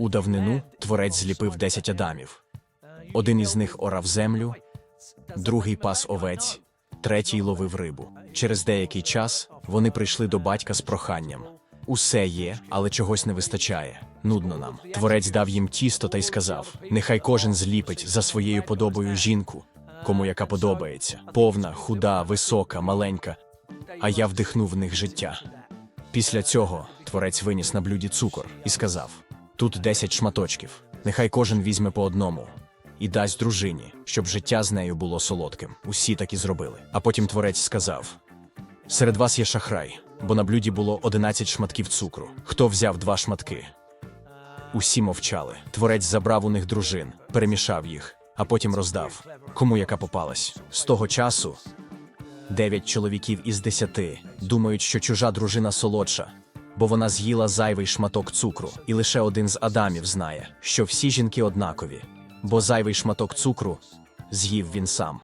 У давнину творець зліпив десять адамів. Один із них орав землю, другий пас овець, третій ловив рибу. Через деякий час вони прийшли до батька з проханням. Усе є, але чогось не вистачає. Нудно нам. Творець дав їм тісто та й сказав: нехай кожен зліпить за своєю подобою жінку, кому яка подобається. Повна, худа, висока, маленька. А я вдихнув в них життя. Після цього творець виніс на блюді цукор і сказав: Тут десять шматочків, нехай кожен візьме по одному і дасть дружині, щоб життя з нею було солодким. Усі так і зробили. А потім творець сказав: Серед вас є шахрай, бо на блюді було одинадцять шматків цукру. Хто взяв два шматки? Усі мовчали. Творець забрав у них дружин, перемішав їх, а потім роздав, кому яка попалась. З того часу Дев'ять чоловіків із десяти думають, що чужа дружина солодша, бо вона з'їла зайвий шматок цукру, і лише один з Адамів знає, що всі жінки однакові, бо зайвий шматок цукру з'їв він сам.